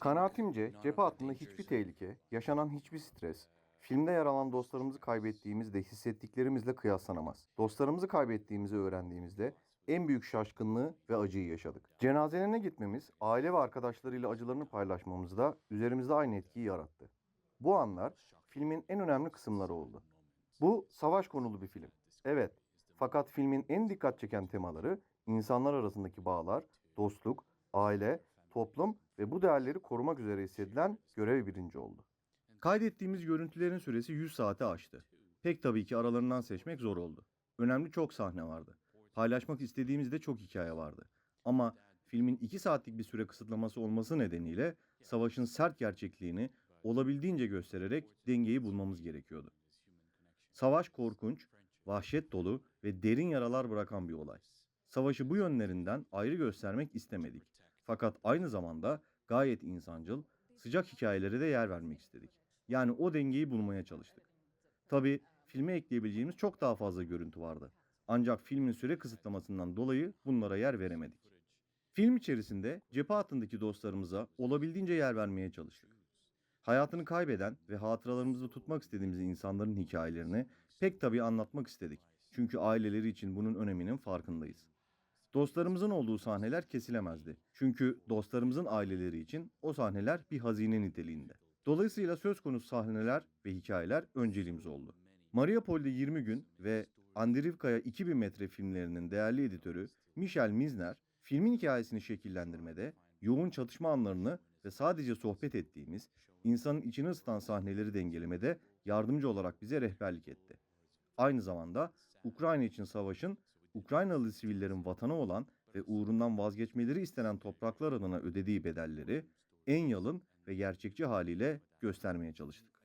Kanaatimce cephe hattında hiçbir tehlike, yaşanan hiçbir stres, filmde yer alan dostlarımızı kaybettiğimizde hissettiklerimizle kıyaslanamaz. Dostlarımızı kaybettiğimizi öğrendiğimizde en büyük şaşkınlığı ve acıyı yaşadık. Cenazelerine gitmemiz, aile ve arkadaşlarıyla acılarını paylaşmamız da üzerimizde aynı etkiyi yarattı. Bu anlar filmin en önemli kısımları oldu. Bu savaş konulu bir film. Evet. Fakat filmin en dikkat çeken temaları insanlar arasındaki bağlar, dostluk, aile, toplum bu değerleri korumak üzere hissedilen görev birinci oldu. Kaydettiğimiz görüntülerin süresi 100 saate aştı. Pek tabii ki aralarından seçmek zor oldu. Önemli çok sahne vardı. Paylaşmak istediğimizde çok hikaye vardı. Ama filmin 2 saatlik bir süre kısıtlaması olması nedeniyle savaşın sert gerçekliğini olabildiğince göstererek dengeyi bulmamız gerekiyordu. Savaş korkunç, vahşet dolu ve derin yaralar bırakan bir olay. Savaşı bu yönlerinden ayrı göstermek istemedik. Fakat aynı zamanda gayet insancıl, sıcak hikayelere de yer vermek istedik. Yani o dengeyi bulmaya çalıştık. Tabii filme ekleyebileceğimiz çok daha fazla görüntü vardı. Ancak filmin süre kısıtlamasından dolayı bunlara yer veremedik. Film içerisinde cephe hattındaki dostlarımıza olabildiğince yer vermeye çalıştık. Hayatını kaybeden ve hatıralarımızda tutmak istediğimiz insanların hikayelerini pek tabii anlatmak istedik. Çünkü aileleri için bunun öneminin farkındayız. Dostlarımızın olduğu sahneler kesilemezdi. Çünkü dostlarımızın aileleri için o sahneler bir hazine niteliğinde. Dolayısıyla söz konusu sahneler ve hikayeler önceliğimiz oldu. Mariupol'de 20 gün ve Andrivka'ya 2000 metre filmlerinin değerli editörü Michel Mizner, filmin hikayesini şekillendirmede, yoğun çatışma anlarını ve sadece sohbet ettiğimiz, insanın içini ısıtan sahneleri dengelemede yardımcı olarak bize rehberlik etti. Aynı zamanda Ukrayna için savaşın Ukraynalı sivillerin vatanı olan ve uğrundan vazgeçmeleri istenen topraklar adına ödediği bedelleri en yalın ve gerçekçi haliyle göstermeye çalıştık.